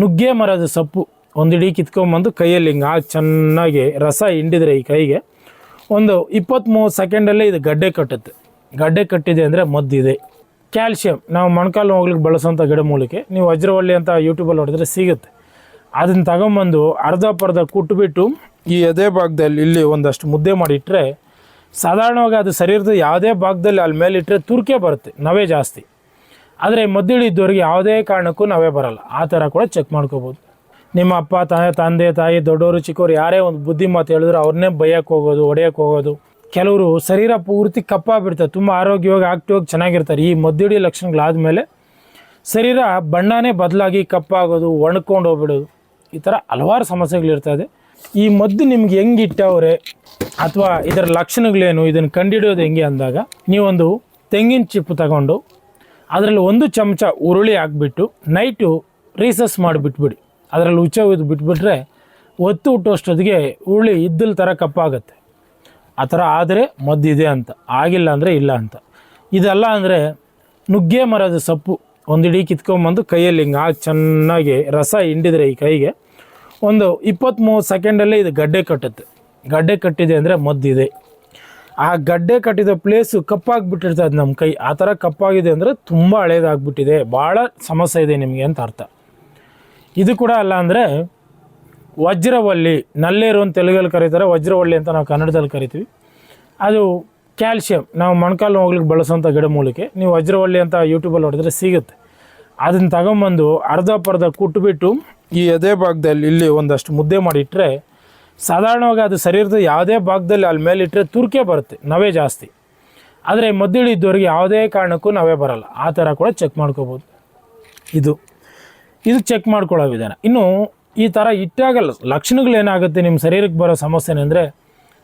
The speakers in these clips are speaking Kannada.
ನುಗ್ಗೆ ಮರದ ಸೊಪ್ಪು ಒಂದಿಡೀ ಕಿತ್ಕೊಂಬಂದು ಕೈಯಲ್ಲಿ ಹಿಂಗೆ ಹಾಕಿ ಚೆನ್ನಾಗಿ ರಸ ಹಿಂಡಿದ್ರೆ ಈ ಕೈಗೆ. ಒಂದು ಇಪ್ಪತ್ತ್ಮೂರು ಸೆಕೆಂಡಲ್ಲೇ ಇದು ಗಡ್ಡೆ ಕಟ್ಟುತ್ತೆ. ಗಡ್ಡೆ ಕಟ್ಟಿದೆ ಅಂದರೆ ಮದ್ದಿದೆ. ಕ್ಯಾಲ್ಶಿಯಂ, ನಾವು ಮೊಣಕಾಲು ಹೋಗ್ಲಿಕ್ಕೆ ಬಳಸೋಂಥ ಗಿಡಮೂಲಿಕೆ ನೀವು ವಜ್ರವಳ್ಳಿ ಅಂತ ಯೂಟ್ಯೂಬಲ್ಲಿ ಹೊಡೆದ್ರೆ ಸಿಗುತ್ತೆ. ಅದನ್ನು ತಗೊಂಬಂದು ಅರ್ಧ ಪರ್ಧ ಕುಟ್ಬಿಟ್ಟು ಈ ಎದೆ ಭಾಗದಲ್ಲಿ ಇಲ್ಲಿ ಒಂದಷ್ಟು ಮುದ್ದೆ ಮಾಡಿಟ್ರೆ, ಸಾಧಾರಣವಾಗಿ ಅದು ಶರೀರದ ಯಾವುದೇ ಭಾಗದಲ್ಲಿ ಅಲ್ಲಿ ಮೇಲಿಟ್ಟರೆ ತುರ್ಕೆ ಬರುತ್ತೆ, ನವೆ ಜಾಸ್ತಿ. ಆದರೆ ಮದ್ದಿಳಿದ್ದವ್ರಿಗೆ ಯಾವುದೇ ಕಾರಣಕ್ಕೂ ನಾವೇ ಬರಲ್ಲ. ಆ ಥರ ಕೂಡ ಚೆಕ್ ಮಾಡ್ಕೋಬೋದು. ನಿಮ್ಮ ಅಪ್ಪ, ತಾಯಿ, ತಂದೆ, ತಾಯಿ, ದೊಡ್ಡವರು, ಚಿಕ್ಕವರು ಯಾರೇ ಒಂದು ಬುದ್ಧಿ ಮಾತು ಹೇಳಿದ್ರು ಅವ್ರನ್ನೇ ಬೈಯಕ್ಕೆ ಹೋಗೋದು ಹೊಡೆಯಕ್ಕೆ ಹೋಗೋದು. ಕೆಲವರು ಶರೀರ ಪೂರ್ತಿ ಕಪ್ಪಾಗ್ಬಿಡ್ತಾರೆ. ತುಂಬ ಆರೋಗ್ಯವಾಗಿ ಆಕ್ಟಿವಾಗಿ ಚೆನ್ನಾಗಿರ್ತಾರೆ. ಈ ಮದ್ದಿಡಿ ಲಕ್ಷಣಗಳಾದಮೇಲೆ ಶರೀರ ಬಣ್ಣನೇ ಬದಲಾಗಿ ಕಪ್ಪಾಗೋದು, ಒಣ್ಕೊಂಡು ಹೋಗ್ಬಿಡೋದು. ಈ ಥರ ಹಲವಾರು ಸಮಸ್ಯೆಗಳಿರ್ತದೆ ಈ ಮದ್ದು ನಿಮ್ಗೆ ಹೆಂಗೆ ಇಟ್ಟವ್ರೆ? ಅಥವಾ ಇದರ ಲಕ್ಷಣಗಳೇನು? ಇದನ್ನು ಕಂಡುಹಿಡಿಯೋದು ಹೆಂಗೆ ಅಂದಾಗ, ನೀವೊಂದು ತೆಂಗಿನ ಚಿಪ್ಪು ತಗೊಂಡು ಅದರಲ್ಲಿ ಒಂದು ಚಮಚ ಉರುಳಿ ಹಾಕ್ಬಿಟ್ಟು ನೈಟು ರೀಸಸ್ ಮಾಡಿಬಿಟ್ಬಿಡಿ. ಅದರಲ್ಲಿ ಉಚ್ಚ ಉಯ್ದು ಬಿಟ್ಬಿಟ್ರೆ ಒತ್ತು ಹುಟ್ಟೋಷ್ಟೊತ್ತಿಗೆ ಉರುಳಿ ಇದ್ದಲ್ ಥರ ಕಪ್ಪಾಗುತ್ತೆ. ಆ ಥರ ಆದರೆ ಮದ್ದಿದೆ ಅಂತ. ಆಗಿಲ್ಲ ಅಂದರೆ ಇಲ್ಲ ಅಂತ. ಇದೆಲ್ಲ ಅಂದರೆ ನುಗ್ಗೆ ಮರದ ಸೊಪ್ಪು ಒಂದಿಡೀ ಕಿತ್ಕೊಂಬಂದು ಕೈಯಲ್ಲಿ ಹಿಂಗೆ ಹಾಕಿ ಚೆನ್ನಾಗಿ ರಸ ಹಿಂಡಿದ್ರೆ ಈ ಕೈಗೆ. ಒಂದು ಇಪ್ಪತ್ತ್ಮೂರು ಸೆಕೆಂಡಲ್ಲೇ ಇದು ಗಡ್ಡೆ ಕಟ್ಟುತ್ತೆ. ಗಡ್ಡೆ ಕಟ್ಟಿದೆ ಅಂದರೆ ಮದ್ದಿದೆ ಆ ಗಡ್ಡೆ ಕಟ್ಟಿದ ಪ್ಲೇಸು ಕಪ್ಪಾಗಿಬಿಟ್ಟಿರ್ತದೆ ನಮ್ಮ ಕೈ. ಆ ಥರ ಕಪ್ಪಾಗಿದೆ ಅಂದರೆ ತುಂಬ ಹಳೇದಾಗ್ಬಿಟ್ಟಿದೆ. ಭಾಳ ಸಮಸ್ಯೆ ಇದೆ ನಿಮಗೆ ಅಂತ ಅರ್ಥ. ಇದು ಕೂಡ ಅಲ್ಲ ಅಂದರೆ ವಜ್ರವಳ್ಳಿ ನಲ್ಲೇರು ಅಂತ ತೆಲುಗಲ್ಲಿ ಕರೀತಾರೆ. ವಜ್ರವಳ್ಳಿ ಅಂತ ನಾವು ಕನ್ನಡದಲ್ಲಿ ಕರಿತೀವಿ. ಅದು ಕ್ಯಾಲ್ಸಿಯಂ ನಾವು ಮೊಣಕಾಲು ಹೋಗ್ಲಿಕ್ಕೆ ಬಳಸೋಂಥ ಗಿಡಮೂಲಿಕೆ ನೀವು ವಜ್ರವಳ್ಳಿ ಅಂತ ಯೂಟ್ಯೂಬಲ್ಲಿ ಹೊಡೆದ್ರೆ ಸಿಗುತ್ತೆ. ಅದನ್ನು ತಗೊಂಬಂದು ಅರ್ಧ ಪರ್ಧ ಕುಟ್ಬಿಟ್ಟು ಈ ಎದೆ ಭಾಗದಲ್ಲಿ ಇಲ್ಲಿ ಒಂದಷ್ಟು ಮುದ್ದೆ ಮಾಡಿಟ್ರೆ ಸಾಧಾರಣವಾಗಿ ಅದು ಶರೀರದ ಯಾವುದೇ ಭಾಗದಲ್ಲಿ ಅಲ್ಲಿ ಮೇಲೆ ಇಟ್ಟರೆ ತುರ್ಕೆ ಬರುತ್ತೆ, ನವೆ ಜಾಸ್ತಿ. ಆದರೆ ಮದ್ದಿಳಿ ಇದ್ದವ್ರಿಗೆ ಯಾವುದೇ ಕಾರಣಕ್ಕೂ ನಾವೇ ಬರಲ್ಲ. ಆ ಥರ ಕೂಡ ಚೆಕ್ ಮಾಡ್ಕೋಬೋದು. ಇದು ಇದು ಚೆಕ್ ಮಾಡ್ಕೊಳ್ಳೋ ವಿಧಾನ. ಇನ್ನು ಈ ಥರ ಇಟ್ಟಾಗಲ್ಲ ಲಕ್ಷಣಗಳೇನಾಗುತ್ತೆ ನಿಮ್ಮ ಶರೀರಕ್ಕೆ ಬರೋ ಸಮಸ್ಯೆನೆಂದರೆ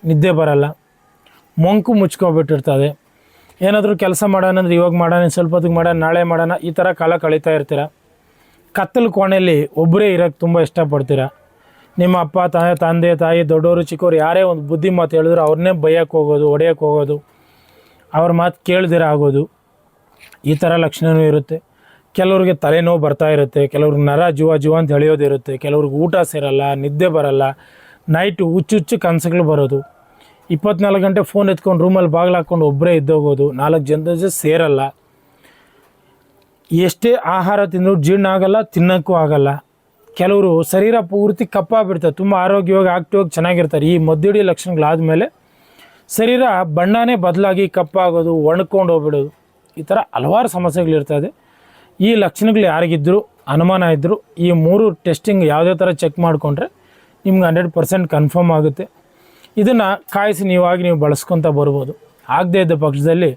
ನಿದ್ದೆ ಬರಲ್ಲ, ಮೊಂಕು ಮುಚ್ಕೊಬಿಟ್ಟಿರ್ತದೆ ಏನಾದರೂ ಕೆಲಸ ಮಾಡೋಣ ಅಂದ್ರೆ ಇವಾಗ ಮಾಡೋಣ, ಸ್ವಲ್ಪ ಹೊತ್ತಿಗೆ ಮಾಡೋಣ, ನಾಳೆ ಮಾಡೋಣ, ಈ ಥರ ಕಾಲ ಕಳೀತಾ ಇರ್ತೀರ? ಕತ್ತಲು ಕೋಣೆಯಲ್ಲಿ ಒಬ್ಬರೇ ಇರೋಕ್ಕೆ ತುಂಬ ಇಷ್ಟಪಡ್ತೀರ? ನಿಮ್ಮ ಅಪ್ಪ ತಾಯಿ ತಂದೆ, ತಾಯಿ, ದೊಡ್ಡವರು, ಚಿಕ್ಕವರು, ಯಾರೇ ಒಂದು ಬುದ್ಧಿ ಮಾತು ಹೇಳಿದ್ರು ಅವ್ರನ್ನೇ ಬೈಯಕ್ಕೆ ಹೋಗೋದು ಹೊಡೆಯಕ್ಕೆ ಹೋಗೋದು, ಅವ್ರ ಮಾತು ಕೇಳ್ದಿರ ಆಗೋದು. ಈ ಥರ ಲಕ್ಷಣವೂ ಇರುತ್ತೆ. ಕೆಲವ್ರಿಗೆ ತಲೆನೋವು ಬರ್ತಾ ಇರುತ್ತೆ, ಕೆಲವ್ರಿಗೆ ನರ ಜೀವ ಜೀವ ಅಂತ ಎಳೆಯೋದಿರುತ್ತೆ ಕೆಲವ್ರಿಗೆ ಊಟ ಸೇರಲ್ಲ, ನಿದ್ದೆ ಬರಲ್ಲ ನೈಟು ಹುಚ್ಚು ಹುಚ್ಚು ಕನಸುಗಳು ಬರೋದು. ಇಪ್ಪತ್ನಾಲ್ಕು ಗಂಟೆ ಫೋನ್ ಎತ್ಕೊಂಡು ರೂಮಲ್ಲಿ ಬಾಗಿಲು ಹಾಕ್ಕೊಂಡು ಒಬ್ಬರೇ ಇದ್ದೋಗೋದು ನಾಲ್ಕು ಜನದ ಜೊತೆ ಸೇರಲ್ಲ. ಎಷ್ಟೇ ಆಹಾರ ತಿಂದರೂ ಜೀರ್ಣ ಆಗಲ್ಲ, ತಿನ್ನೋಕ್ಕೂ ಆಗಲ್ಲ. ಕೆಲವರು ಶರೀರ ಪೂರ್ತಿ ಕಪ್ಪಾಗ್ಬಿಡ್ತಾರೆ. ತುಂಬ ಆರೋಗ್ಯವಾಗಿ ಆಕ್ಟಿವಾಗಿ ಚೆನ್ನಾಗಿರ್ತಾರೆ. ಈ ಮದ್ದಿಡಿ ಲಕ್ಷಣಗಳಾದಮೇಲೆ ಶರೀರ ಬಣ್ಣನೇ ಬದಲಾಗಿ ಕಪ್ಪಾಗೋದು, ಒಣಕೊಂಡು ಹೋಗ್ಬಿಡೋದು. ಈ ಥರ ಹಲವಾರು ಸಮಸ್ಯೆಗಳಿರ್ತದೆ ಈ ಲಕ್ಷಣಗಳು ಯಾರಿಗಿದ್ದರೂ ಅನುಮಾನ ಇದ್ದರೂ ಈ ಮೂರು ಟೆಸ್ಟಿಂಗ್ ಯಾವುದೇ ಥರ ಚೆಕ್ ಮಾಡಿಕೊಂಡ್ರೆ ನಿಮ್ಗೆ ಹಂಡ್ರೆಡ್ ಪರ್ಸೆಂಟ್ ಕನ್ಫರ್ಮ್ ಆಗುತ್ತೆ. ಇದನ್ನು ಕಾಯಿಸಿ ನೀವಾಗಿ ನೀವು ಬಳಸ್ಕೊತ ಬರ್ಬೋದು. ಆಗದೇ ಇದ್ದ ಪಕ್ಷದಲ್ಲಿ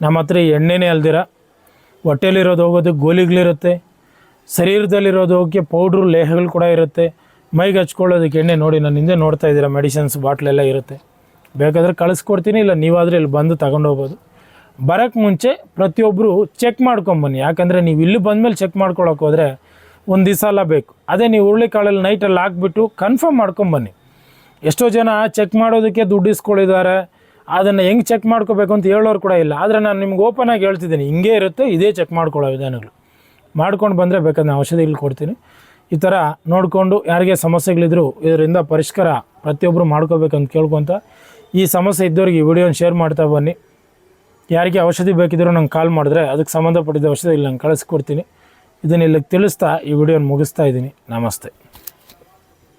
ನಮ್ಮ ಹತ್ರ ಎಣ್ಣೆನೇ ಅಲ್ದಿರ. ಹೊಟ್ಟೆಲಿರೋದು ಹೋಗೋದು, ಗೋಲಿಗಳಿರುತ್ತೆ. ಶರೀರದಲ್ಲಿರೋದು ಹೋಗಿ ಪೌಡ್ರು ಲೇಹಗಳು ಕೂಡ ಇರುತ್ತೆ. ಮೈಗೆ ಹಚ್ಕೊಳ್ಳೋದಕ್ಕೆ ಎಣ್ಣೆ ನೋಡಿ ನಾನು ಹಿಂದೆ ನೋಡ್ತಾ ಇದ್ದೀರಾ ಮೆಡಿಸಿನ್ಸ್ ಬಾಟ್ಲೆಲ್ಲ ಇರುತ್ತೆ. ಬೇಕಾದರೆ ಕಳಿಸ್ಕೊಡ್ತೀನಿ, ಇಲ್ಲ ನೀವಾದರೆ ಇಲ್ಲಿ ಬಂದು ತಗೊಂಡೋಗ್ಬೋದು ಬರೋಕ್ಕೆ ಮುಂಚೆ ಪ್ರತಿಯೊಬ್ಬರು ಚೆಕ್ ಮಾಡ್ಕೊಂಬನ್ನಿ ಯಾಕಂದರೆ ನೀವು ಇಲ್ಲಿ ಬಂದಮೇಲೆ ಚೆಕ್ ಮಾಡ್ಕೊಳಕ್ಕೆ ಹೋದರೆ ಒಂದು ದಿವಸ ಎಲ್ಲ ಬೇಕು. ಅದೇ ನೀವು ಹುರುಳಿಕಾಳಲ್ಲಿ ನೈಟಲ್ಲಿ ಹಾಕ್ಬಿಟ್ಟು ಕನ್ಫರ್ಮ್ ಮಾಡ್ಕೊಂಬನ್ನಿ ಎಷ್ಟೋ ಜನ ಚೆಕ್ ಮಾಡೋದಕ್ಕೆ ದುಡ್ಡು ಇಸ್ಕೊಳ್ಳಿದ್ದಾರೆ ಅದನ್ನು ಹೆಂಗೆ ಚೆಕ್ ಮಾಡ್ಕೋಬೇಕು ಅಂತ ಹೇಳೋರು ಕೂಡ ಇಲ್ಲ. ಆದರೆ ನಾನು ನಿಮ್ಗೆ ಓಪನ್ ಆಗಿ ಹೇಳ್ತಿದ್ದೀನಿ. ಹಿಂಗೆ ಇರುತ್ತೆ, ಇದೇ ಚೆಕ್ ಮಾಡ್ಕೊಳ್ಳೋ ವಿಧಾನಗಳು. ಮಾಡ್ಕೊಂಡು ಬಂದರೆ ಬೇಕಾದ ನಾನು ಔಷಧಿಗಳು ಕೊಡ್ತೀನಿ. ಈ ಥರ ನೋಡಿಕೊಂಡು ಯಾರಿಗೆ ಸಮಸ್ಯೆಗಳಿದ್ರು ಇದರಿಂದ ಪರಿಷ್ಕಾರ ಪ್ರತಿಯೊಬ್ಬರು ಮಾಡ್ಕೋಬೇಕಂತ ಕೇಳ್ಕೊತ ಈ ಸಮಸ್ಯೆ ಇದ್ದವ್ರಿಗೆ ಈ ವಿಡಿಯೋನ ಶೇರ್ ಮಾಡ್ತಾ ಬನ್ನಿ. ಯಾರಿಗೆ ಔಷಧಿ ಬೇಕಿದ್ದರೂ ನಂಗೆ ಕಾಲ್ ಮಾಡಿದ್ರೆ ಅದಕ್ಕೆ ಸಂಬಂಧಪಟ್ಟಿದ್ದ ಔಷಧಿ ಇಲ್ಲಿ ನಂಗೆ ಕಳಿಸ್ಕೊಡ್ತೀನಿ ಇದನ್ನ ಇಲ್ಲಿಗೆ ತಿಳಿಸ್ತಾ ಈ ವಿಡಿಯೋನ ಮುಗಿಸ್ತಾ ಇದ್ದೀನಿ. ನಮಸ್ತೆ.